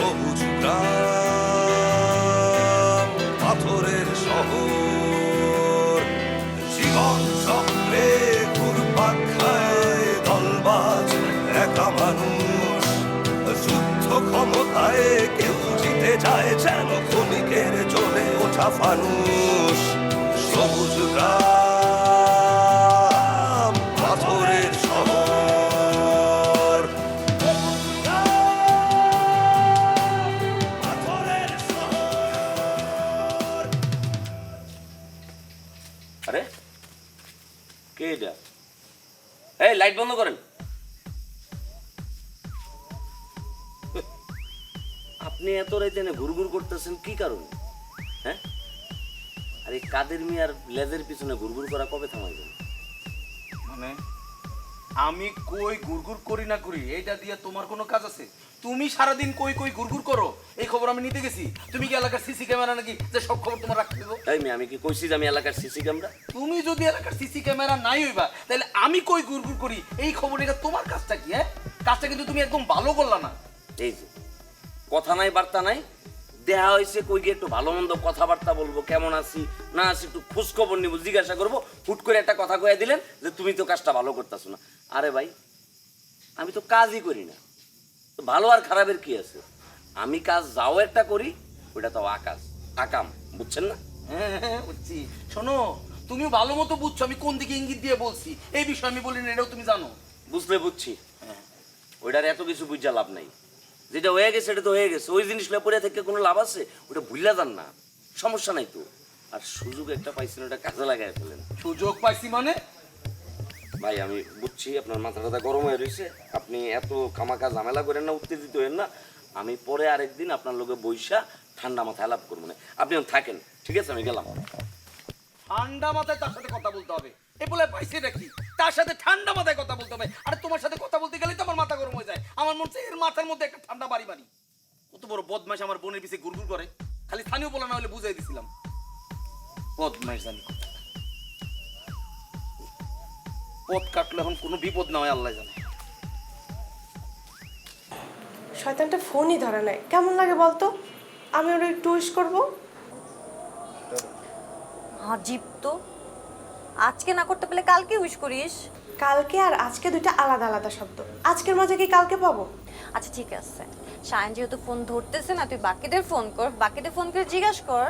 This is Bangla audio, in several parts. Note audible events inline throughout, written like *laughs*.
সবুজ পাথরের শহর। জীবন চক্রে ঘুরপাক খায় দলবাজ একা মানুষ। যুদ্ধ ক্ষমতায় কেউ জিতে যায় যেন ক্ষণিকের চলে ওঠা ফানুষ। আরে, কে এটা? এই, লাইট বন্ধ করেন। আপনি এত রাইতে ঘুর ঘুরঘুর করতেছেন, কি কারণে? হ্যাঁ? আরে, কাদের মিয়ার লেজের পিছনে ঘুরঘুর করা কবে থামাইবেন? মানে? আমি কই গুড়গুড় করি না করি? এইটা দিয়ে তোমার কোনো কাজ আছে? তুমি সারাদিন কই কই গুড়গুড় করো? এই খবর আমি নিতে গেছি। তুমি কি এলাকার সিসি ক্যামেরা নাকি যে সব খবর তোমার রাখতে দেবো? মেয়ে আমি কি কইছি যে আমি এলাকার সিসি ক্যামেরা? তুমি যদি এলাকার সিসি ক্যামেরা নাই হইবা তাহলে আমি কই গুড়গুড় করি? এই খবর এটা তোমার কাজটা কি হ্যাঁ? কাজটা কিন্তু তুমি একদম ভালো করলা না। এই যে কথা নাই বার্তা নাই দেহা হয়েছে কই গিয়ে একটু ভালো মন্দ কথাবার্তা বলব কেমন আছি না আছি একটু খোঁজ খবর নিবো জিজ্ঞাসা করব হুট করে একটা কথা কয়ে দিলেন যে তুমি তো কাজটা ভালো করতেছো না। আরে ভাই আমি তো কাজই করি না। তো ভালো আর খারাপের কি আছে? আমি কাজ যাও একটা করি ওটা তো আকাশ আকাম বুঝছেন না? হ্যাঁ হ্যাঁ বুঝছি। শোনো তুমি ভালো মতো বুঝছ আমি কোন দিকে ইঙ্গিত দিয়ে বলছি? এই বিষয়ে আমি বলি না এটাও তুমি জানো। বুঝলে বুঝছি। হ্যাঁ। ওইটার এত কিছু বুঝা লাভ নাই। যেটা হয়ে গেছে সেটা তো হয়ে গেছে। ওই জিনিসগুলো পরে থেকে কোনো লাভ আছে? ওটা ভুললা যান না। সমস্যা নাই তো। আর সুযোগ একটা পাইছেন ওটা কাজে লাগাই ফেলেন। সুযোগ পাইছি মানে? ভাই আমি বুঝছি আপনার মাথা টাথা গরম হয়ে রয়েছে আপনি এত খামাখা ঝামেলা করেন না উত্তেজিত হয়েন না। আমি পরে আরেকদিন আপনার লোকে বৈশা ঠান্ডা মাথায় লাভ করব। না আপনি থাকেন ঠিক আছে? আমি গেলাম। ঠান্ডা মাথায় তার সাথে কথা বলতে হবে। এ বলে পাইছে নাকি? তার সাথে ঠান্ডা মাথায় কথা বলতে হবে। আর তোমার সাথে কথা বলতে গেলে তো আমার মাথা গরম হয়ে যায়। আমার মনে হচ্ছে এর মাথার মধ্যে একটা ঠান্ডা বাড়ি বাড়ি কত বড় বদমাইশ আমার বোনের পিছে ঘুরঘুর করে। খালি স্থানীয় বলা না হলে বুঝাই দিছিলাম। বদমাইশ জানি। পথ কাটলে এখন কোনো বিপদ না হয় আল্লাহ জানে। শয়তানটা ফোনই ধরে নাই। কেমন লাগে বলতো? আমি ওর একটু উইশ করব। আজীব তো। আজকে না করতে পেলে কালকে উইশ করিস? কালকে আর আজকে দুইটা আলাদা আলাদা শব্দ। আজকের মাঝে কি কালকে পাবো? আচ্ছা ঠিক আছে। সায়ন যেহেতু ফোন ধরতেছে না তুই বাকিদের ফোন কর। বাকিদের ফোন করে জিজ্ঞাসা কর।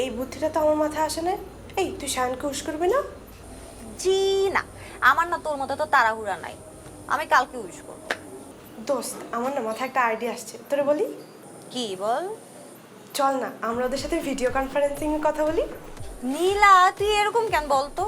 এই বুদ্ধিটা তো আমার মাথায় আসে না। এই তুই শায়নকে উইশ করবি না? জি না। আমার না তোর মতো তো তাড়াহুড়া নাই। আমি কালকে উইশ করব। দোস্ত আমার না মাথায় একটা আইডিয়া আসছে। তোরে বলি? কি বল? চল না আমরা ওদের সাথে ভিডিও কনফারেন্সিং এ কথা বলি। নীলা তুই এরকম কেন বলতো?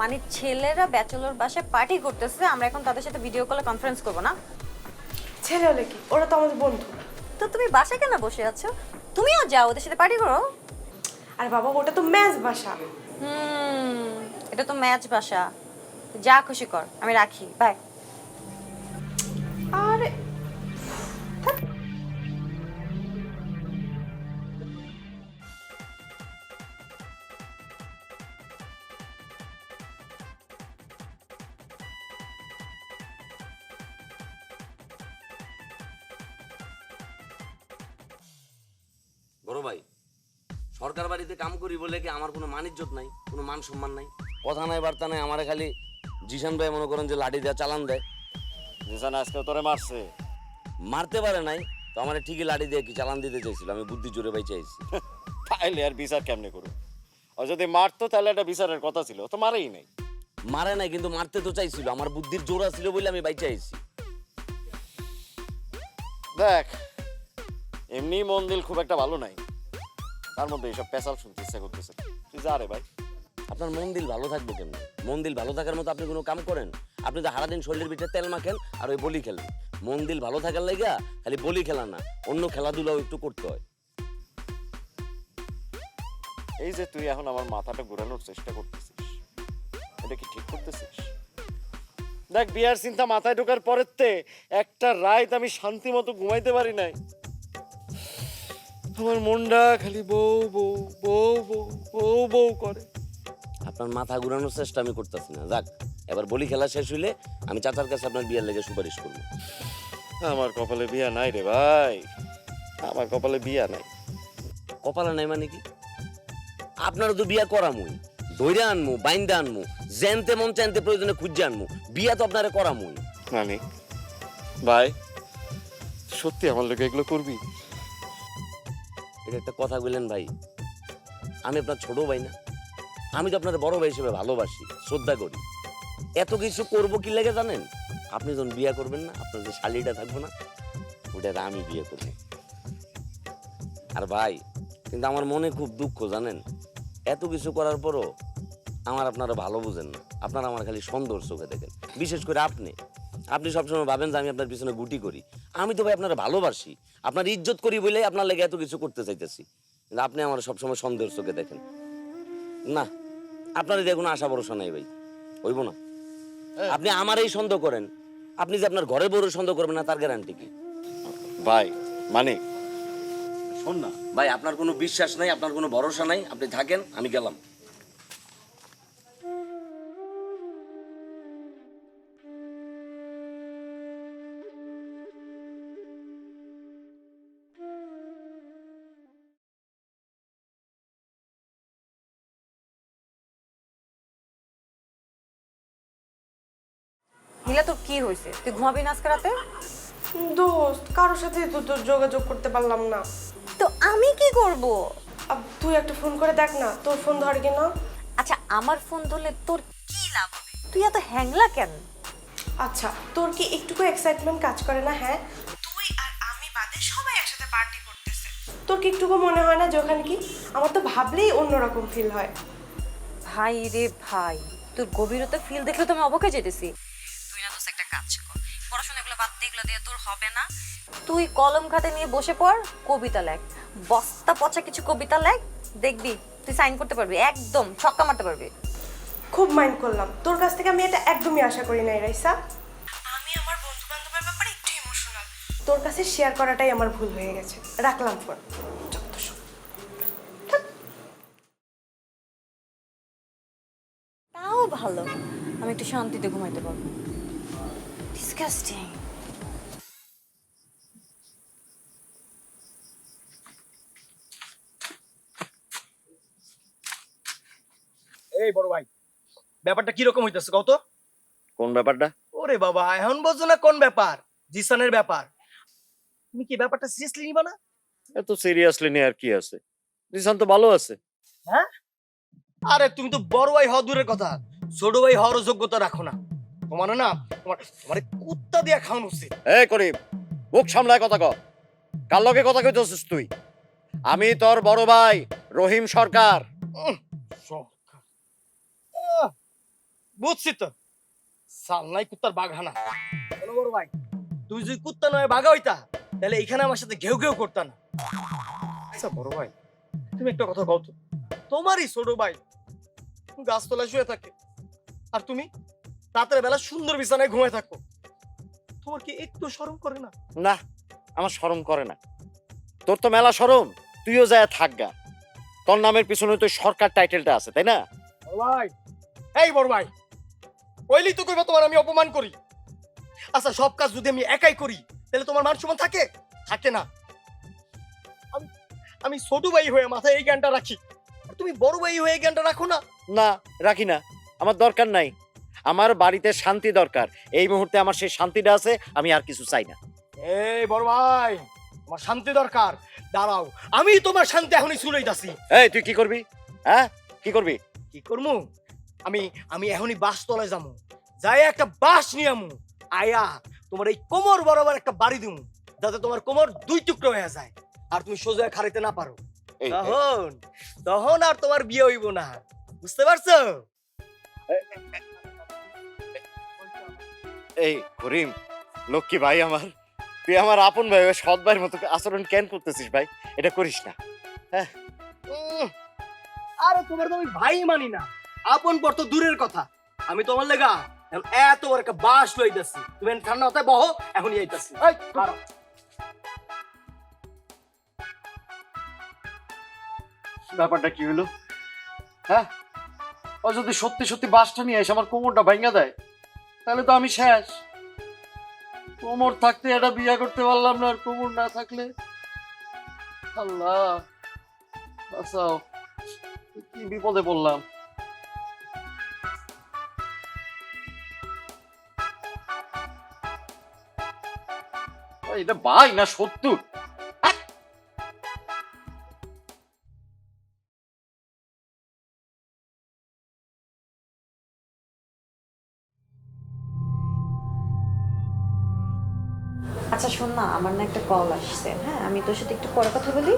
মানে ছেলেরা ব্যাচেলর বাসায় পার্টি করতেছে আমরা এখন তাদের সাথে ভিডিও কলে কনফারেন্স করব না? ছেলে হলে কি? ওরা তো আমাদের বন্ধু। তো তুমি বাসায় কেন বসে আছো? তুমিও যাও ওদের সাথে পার্টি করো। আর বাবা ওটা তো ম্যাচ ভাষা হুম এটা তো ম্যাচ ভাষা যা খুশি কর আমি রাখি। বাই করি বলে কি আমার কোনো মান ইজ্জত নাই কোনো মান সম্মান নাই? কথা নাই বার্তা নাই আমারে খালি জিশান ভাই মনে করেন যে লাঠি দেয়া চালান দেয়। জিসান আজকে তোরে মারছে। মারতে পারে নাই তো আমার ঠিকই লাঠি দিয়ে কি চালান দিতে চাইছিল? আমি বুদ্ধি জোরে পাই চাইছি *laughs* তাইলে আর বিচার কেমনে করু আর যদি মারতো তাহলে একটা বিচারের কথা ছিল তো মারেই নাই। মারে নাই কিন্তু মারতে তো চাইছিল। আমার বুদ্ধির জোর ছিল বলে আমি বাই চাইছি দেখ এমনি মন দিল খুব একটা ভালো নাই। তার মধ্যে এইসব পেশাল শুনতে ইচ্ছা করতেছে। তুই যা রে ভাই। আপনার মন দিল ভালো থাকবে কেমন? মন দিল ভালো থাকার মতো আপনি কোনো কাম করেন? আপনি তো সারাদিন শরীরের ভিতরে তেল মাখেন আর ওই বলি খেলেন। মন দিল ভালো থাকার লাইগা খালি বলি খেলা না অন্য খেলাধুলাও একটু করতে হয়। এই যে তুই এখন আমার মাথাটা ঘোরানোর চেষ্টা করতেছিস এটা কি ঠিক করতেছিস? দেখ বিয়ার চিন্তা মাথায় ঢোকার পরের তে একটা রাত আমি শান্তি মতো ঘুমাইতে পারি নাই। আমার মনটা খালি বউ বউ বউ বউ বউ বউ করে। আপনার মাথা ঘুরানোর চেষ্টা আমি করতেছি না। যাক এবার বলি খেলা শেষ হইলে আমি চাচার কাছে আপনার বিয়ার লেগে সুপারিশ করব। আমার কপালে বিয়া নাই রে ভাই। আমার কপালে বিয়া নাই। কপালে নাই মানে কি? আপনারও তো বিয়া করামুই। ধৈরে আনমু বাইন্দা আনমু জেনতে মন চাইতে প্রয়োজনে খুঁজে আনমু। বিয়া তো আপনারে করামুই। মানে? ভাই সত্যি আমার লোকে এগুলো করবি? এটা একটা কথা বললেন ভাই। আমি আপনার ছোট ভাই না। আমি তো আপনার বড় ভাই হিসেবে ভালোবাসি, শ্রদ্ধা করি। এত কিছু করব কি লেগে জানেন? আপনি যখন বিয়ে করবেন না, আপনার যে শালিটা থাকব না ওটা আমি বিয়ে করব। আর ভাই, কিন্তু আমার মনে খুব দুঃখ জানেন? এত কিছু করার পরও আমার আপনারা ভালো বুঝেন না। আপনারা আমার খালি সুন্দর চোখে দেখেন। বিশেষ করে আপনি। আপনি সবসময় ভাবেন যে আমি আপনার পিছনে গুটি করি। আমি তো ভাই আপনারা ভালোবাসি। আপনার ইজ্জত করি বলে আপনার লেগে এত কিছু করতে চাইতেছি। কিন্তু আপনি আমার সবসময় সন্দেহের চোখে দেখেন। না আপনার এদিকে কোনো আশা ভরসা নাই ভাই। হইব না। আপনি আমার এই সন্দেহ করেন। আপনি যে আপনার ঘরে বড় সন্দেহ করবেন না তার গ্যারান্টি কি? ভাই মানে? শোন না ভাই আপনার কোনো বিশ্বাস নাই আপনার কোনো ভরসা নাই। আপনি থাকেন আমি গেলাম। নীলা তোর কি হয়েছে? তুই ঘুমাবি না আজকে রাতে? দোস্ত কারোর সাথে তো তোর যোগাযোগ করতে পারলাম না। তো আমি কি করব? আব, তুই একটা ফোন করে দেখ না তোর ফোন ধর কি না আচ্ছা আমার ফোন ধরলে তোর কি লাভ হবে? তুই এত হ্যাংলা কেন? আচ্ছা তোর কি একটুকু এক্সাইটমেন্ট কাজ করে না হ্যাঁ? তুই আর আমি বাদে সবাই একসাথে পার্টি করতেছে। তোর কি একটুকু মনে হয় না যে ওখানে কি? আমার তো ভাবলেই অন্যরকম ফিল হয়। ভাই রে ভাই তোর গভীরতা ফিল দেখলে তো আমি অবকে যেতেছি। হবে না। তুই কলম খাতে নিয়ে বসে পড় কবিতা লেখ। বস্তা পচা কিছু কবিতা লেখ দেখবি তুই সাইন করতে পারবি একদম ছক্কা মারতে পারবি। খুব মাইন্ড করলাম। তোর কাছ থেকে আমি এটা একদমই আশা করি নাই রাইসা। আমি আমার বন্ধু বান্ধবের ব্যাপারে একটু ইমোশনাল তোর কাছে শেয়ার করাটাই আমার ভুল হয়ে গেছে। রাখলাম ফোন। তাও ভালো। আমি একটু শান্তিতে ঘুমাইতে পারব। ডিসকাস্টিং এই বড় ভাই ব্যাপারটা কীরকম হইতেছে কত কোন ব্যাপারটা? ওরে বাবা এখন বোঝো না কোন ব্যাপার জিসানের ব্যাপার। তুমি কি ব্যাপারটা সিরিয়াসলি নিবা না? এত সিরিয়াসলি নিয়ে আর কি আছে? জিসান তো ভালো আছে। হ্যাঁ? আরে তুমি তো বড় ভাই হওয়া দূরের কথা ছোট ভাই হওয়ারও যোগ্যতা রাখো না। তোমার না তোমার তোমার কুত্তা দিয়া খাওয়ানো উচিত। এই করিম মুখ সামলায় কথা ক কার লগে কথা কইতেছিস তুই? আমি তোর বড় ভাই রহিম সরকার। বুঝছি তো। কুত্তার বড় ভাই তুই যদি কুত্তা নয় বাঘা হইতা তাহলে এখানে আমার সাথে ঘেউ ঘেউ করতা না। আচ্ছা বড় ভাই তুমি একটা কথা কও তো। তোমারই ছোট ভাই গাছতলায় শুয়ে থাকে আর তুমি রাতের বেলা সুন্দর বিছানায় ঘুমায় থাকো। তোমার কি একটু শরম করে না? না আমার শরম করে না। তোর তো মেলা শরম তুইও যায় থাকগা তোর নামের পিছনে তো সরকার টাইটেলটা আছে তাই না? বড় ভাই এই বড় ভাই কইলি তো কইবা তোমার আমি অপমান করি। আচ্ছা সব কাজ যদি আমি একাই করি তাহলে তোমার মান সম্মান থাকে? থাকে না। আমি আমি ছোট ভাই হয়ে মাথায় এই জ্ঞানটা রাখি। তুমি বড় ভাই হয়ে জ্ঞানটা রাখো না? না রাখি না। আমার দরকার নাই। আমার বাড়িতে শান্তি দরকার। এই মুহূর্তে আমার সেই শান্তিটা আছে আমি আর কিছু চাই না। এই বড় ভাই তোমার শান্তি দরকার। দাঁড়াও আমি তোমার শান্তি এখনই চুলাইতাছি এই তুই কি করবি? হ্যাঁ? কি করবি? কি করমু? আমি আমি এখনই বাস তলায় যামু। যাই একটা বাস নিয়ে আমু। আয়া তোমার এই কোমর বরাবর একটা বাড়ি দিমু যাতে তোমার কোমর দুই টুকরো হয়ে যায় আর তুমি সোজা খাড়িতে না পারো। এই, তখন তখন আর তোমার বিয়ে হইব না। বুঝতে পারছ? এই করিম লক্ষ্মী ভাই আমার তুই আমার আপন ভাই সৎ ভাইয়ের মতো আচরণ কেন করতেছিস ভাই? এটা করিস না। উম, আরে তোমার তো আমি ভাই মানি না। আপন পর তো দূরের কথা। আমি তোমার লেগা এত বড় একটা বাস লইতেছি। তুমি ঠান্ডা হতে বহো এখনই দাঁড়াও। ব্যাপারটা কি হলো? হ্যাঁ? ও যদি সত্যি সত্যি বাসটা নিয়ে এসে আমার কোমরটা ভাঙা দেয় তাহলে তো আমি শেষ। কোমর থাকতে এটা বিয়ে করতে পারলাম না আর কোমর না থাকলে? আল্লাহ বাঁচাও। কি বিপদে পড়লাম। এটা বাই না আচ্ছা শোন না, আমার না একটা কল আসছে হ্যাঁ? আমি তোর সাথে একটু পরে কথা বলি।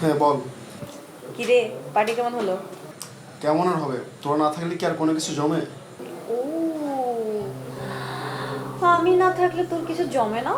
হ্যাঁ বল। কিরে পার্টি কেমন হলো? কেমন আর হবে? তোরা না থাকলে কি আর কোনো কিছু জমে? ও আমি না থাকলে তোর কিছু জমে না?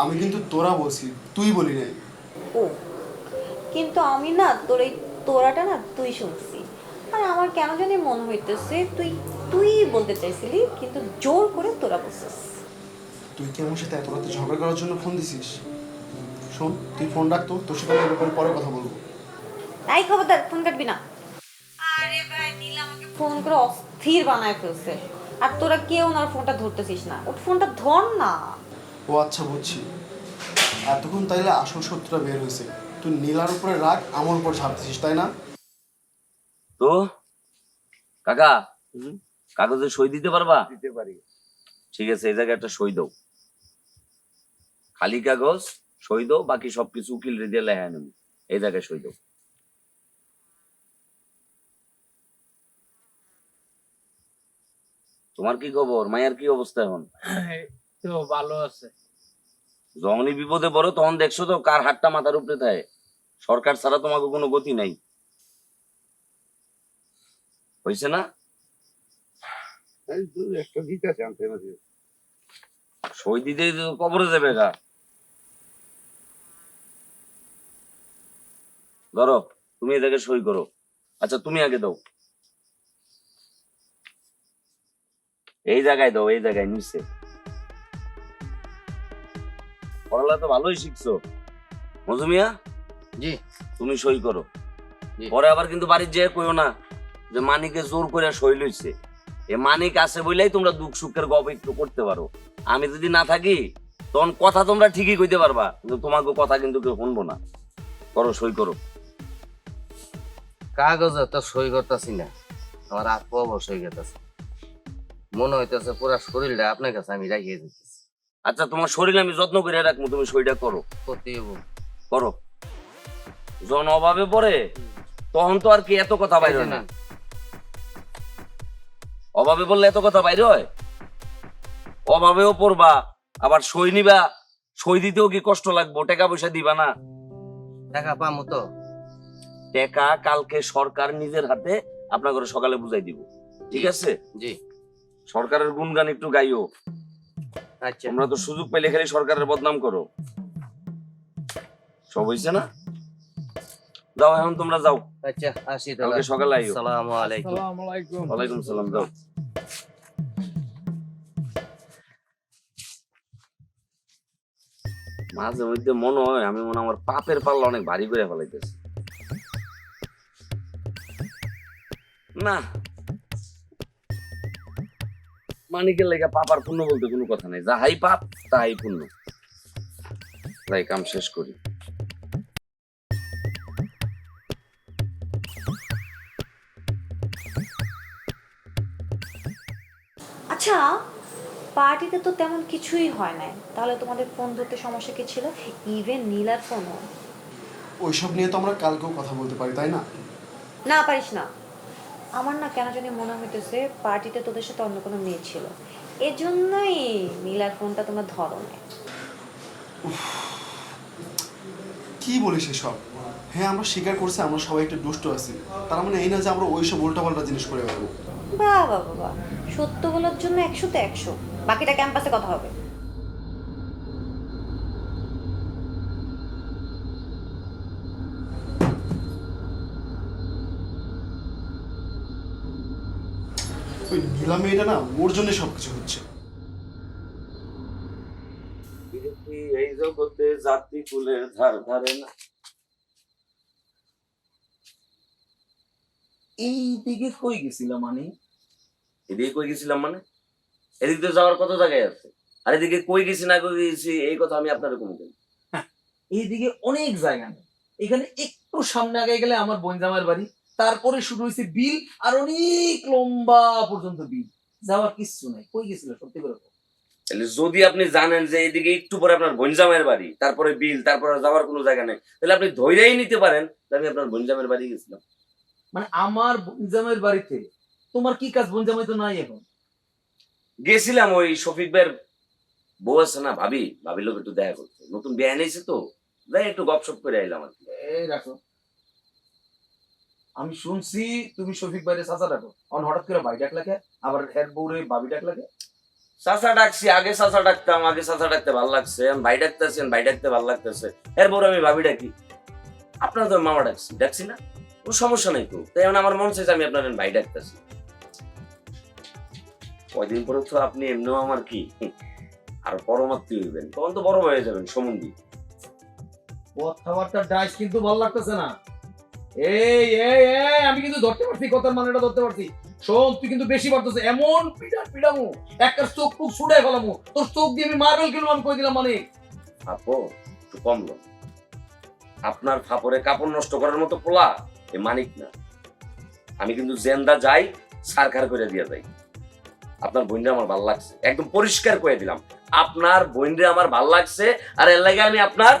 আমি কিন্তু তোরা বলছি তুই বলি নাই। ও কিন্তু আমি না তোর এই তোরাটা না তুই শুনছি। আর আমার কেন জানি মনে হইতেছে তুই তুই বলতে চাইছিলি কিন্তু জোর করে তোরা বলছিস। তুই কি আমার সাথে এত রাতে ঝগড়া করার জন্য ফোন দিছিস? শোন তুই ফোন রাখতো তোর সাথে আমি ব্যাপারে পরে কথা বলব। তাই খবরদার ফোন কাটবি না। আরে ভাই নীল আমাকে ফোন করে অস্থির বানায় ফেলছে। আর তোরা কেউ না ফোনটা ধরতেছিস না। ওর ফোনটা ধর না। ও আচ্ছা বুঝছি। এতক্ষণ তাইলে আসল সত্যটা বের হয়েছে। তুই নীলার উপরে রাগ আমার উপর ছাড়তেছিস তাই না? তো? কাকা? কাগজে সই দিতে পারবা? দিতে পারি। ঠিক আছে এই জায়গায় একটা সই দাও। খালি কাগজ সই দাও বাকি সবকিছু উকিল রেডি লেখা নেব। এই জায়গায় সই দাও। তোমার কি খবর? মায়ের কি অবস্থা এখন? তো ভালো আছে। যখনই বিপদে পড়ো তখন দেখছ তো কার হাতটা মাথার উপরে থাকে। সরকার ছাড়া তোমাকে কোনো গতি নাই। হয়েছে না? সই দিতে তো কবরে যাবে গা। ধরো তুমি এটাকে সই করো। আচ্ছা তুমি আগে দাও। এই জায়গায় দাও এই জায়গায় নিচে। পড়ালা তো ভালোই শিখছো। মজুমিয়া জি। তুমি সই করো। পরে আবার কিন্তু বাড়ির যেয়ে কইও না যে মানিকে জোর করে সই লইছে। এ মানিক আছে বলেই তোমরা দুঃখ সুখের গপ একটু করতে পারো। আমি যদি না থাকি তখন কথা তোমরা ঠিকই কইতে পারবা কিন্তু তোমাকে কথা কিন্তু কেউ শুনব না। করো সই করো। কাগজে তো সই করতেছি না। আমার আপু অবশ্যই গেতেছে মনে হইতেছে পুরা শরীরটা আপনার কাছে আমি রাখিয়ে দিতেছি। আচ্ছা তোমার শরীর আমি যত্ন করে রাখব তুমি সইটা করো। করতে করো। যখন অভাবে পড়ে তখন তো আর কি এত কথা বাইরে না। অভাবে বললে এত কথা বাইরে হয়? অভাবেও পড়বা আবার সই নিবা সই দিতেও কি কষ্ট লাগবো? টাকা পয়সা দিবা না? টাকা পামু তো। টাকা কালকে সরকার নিজের হাতে আপনার ঘরে সকালে বুঝাই দিব। ঠিক আছে? জি। সরকারের গুণগান একটু গাইও। আচ্ছা। তোমরা তো সুযোগ পেলে খালি সরকারের বদনাম করো। সব হয়েছে না? যাও এখন তোমরা যাও। আচ্ছা আসি তাহলে। কালকে সকালে আইও। আসসালামু আলাইকুম। ওয়ালাইকুম সালাম যাও। মাঝে মধ্যে মনে হয় আমি মনে আমার পাপের পাল্লা অনেক ভারী করে ফেলাইতেছি। না। মানিকের লেগে পাপ আর পুণ্য বলতে কোনো কথা নেই। যাহাই পাপ তাহাই পুণ্য। তাই কাম শেষ করি। আচ্ছা পার্টিতে তো তেমন কিছুই হয় নাই। তাহলে তোমাদের ফোন ধরতে সমস্যা কি ছিল? ইভেন নীলার ফোনও। ওইসব নিয়ে তো আমরা কালকেও কথা বলতে পারি তাই না? না পারিস না। আমার না কেন জানি মনে হইতেছে পার্টিতে তোদের সাথে অন্য কোনো মেয়ে ছিল। এজন্যই নীলার ফোনটা তোমরা ধরো না কি বলিস এসব? হ্যাঁ আমরা স্বীকার করছি আমরা সবাই একটু দুষ্ট আছি। তার মানে এই না যে আমরা ওইসব উল্টাপাল্টা জিনিস করে বেড়াবো। বাহ বাহ। সত্য বলার জন্য একশোতে একশো। বাকিটা ক্যাম্পাসে কথা হবে। ওই নীলা মেয়েটা না ওর জন্য সব কিছু হচ্ছে এই জগতে জাতি কুলের ধার ধারে না। এই দিকে কই গেছিলাম মানে এদিকে কই গেছিলাম মানে? এদিক দিয়ে যাওয়ার কত জায়গায় আছে? আর এদিকে কই গেছি না কই গেছি এই কথা আমি আপনার কোনো দিন এইদিকে অনেক জায়গা নেই। এখানে একটু সামনে আগে গেলে আমার বনজামার বাড়ি তারপরে শুরু হয়েছে বিল আর অনেক লম্বা পর্যন্ত বিল। যাওয়ার কিচ্ছু নাই। কই গেছিল সত্যি করে তাহলে যদি আপনি জানেন যে এদিকে একটু পরে আপনার বনজামের বাড়ি তারপরে বিল তারপরে যাওয়ার কোনো জায়গা নেই তাহলে আপনি ধৈর্যই নিতে পারেন আমি আপনার বনজামের বাড়ি গেছিলাম। মানে আমার বনজামের বাড়িতে তোমার কি কাজ? বনজামাই তো নাই এখন। গেছিলাম ওই শফিক ভাইয়ের বউ আছে না ভাবি। ভাবির লোক একটু দেখা করতে। নতুন বিয়ে এনেছে তো? যাই একটু গপসপ করে আইলাম আর কি। এই রাখো। আমি শুনছি তুমি শফিক বাইরে চাচা ডাকো। অন হঠাৎ করে ভাই ডাক লাগে আবার হেড বউরে ভাবি ডাক লাগে। চাচা ডাকছি আগে চাচা ডাকতাম আগে চাচা ডাকতে ভালো লাগছে। এখন ভাই ডাকতেছেন ভাই ডাকতে ভালো লাগতেছে। এরপর আমি ভাবি ডাকি। আপনার তো মামা ডাকছি ডাকছি না? কোনো সমস্যা নাই তো। তাই এখন আমার মন চাইছে আমি আপনার ভাই ডাকতেছি। কয়দিন পরে তো আপনি এমনিও আমার কি? আর পরমাত্মী হইবেন। তখন তো বড় হয়ে যাবেন সমন্ধি কথাবার্তা ডাইস কিন্তু ভালো লাগতেছে না। এই এই এই, আমি কিন্তু ধরতে পারছি, কথার মানেটা ধরতে পারছি। শোন, তুই কিন্তু বেশি এমন একটা চোখ টুক ফেলামু তোর চোখ দিয়ে আমি মার্বেল কই দিলাম মানে আপো, একটু কম লো। আপনার কাপড় নষ্ট করার মতো পোলা এ মানিক না। আমি কিন্তু জেন্দা যাই, সারখার করে দিয়ে যাই। আপনার বোনরে আমার ভালো লাগছে, একদম পরিষ্কার করে দিলাম। আপনার বোনরে আমার ভালো লাগছে, আর এর লাগে আমি আপনার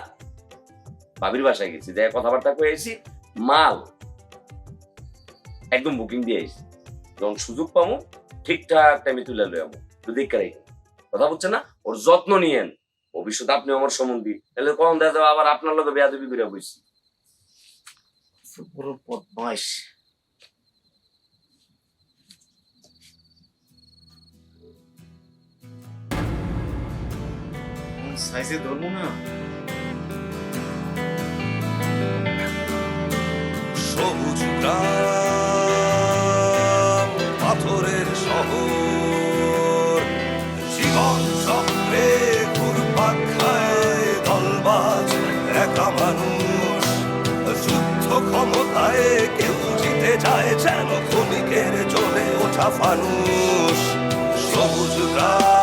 ভাবির বাসায় গেছি। দেখ কথাবার্তা কয়ে আইছি মাল। একদম বুকিং দিয়ে আইছি যখন সুযোগ পাবো, ঠিকঠাক টাইমে তুলে লই আমো দুদিক কথা বুঝছে না? ওর যত্ন নিয়েন। ভবিষ্যৎ আপনি আমার সম্বন্ধী। তাহলে কখন দেখা যাবে? আবার আপনার লোকে বেয়াদবি করে বসছি। বড় বদমাইশ। সাইজে ধরবো না? সবুজ গ্রাম, পাথরের শহর। জীবন চক্রে ঘুরপাক খায় দলবাজ একা মানুষ। যুদ্ধ ক্ষমতায় কেউ জিতে যায় যেন ক্ষণিকের জ্বলে ওঠা ফানুষ। সবুজ গ্রাম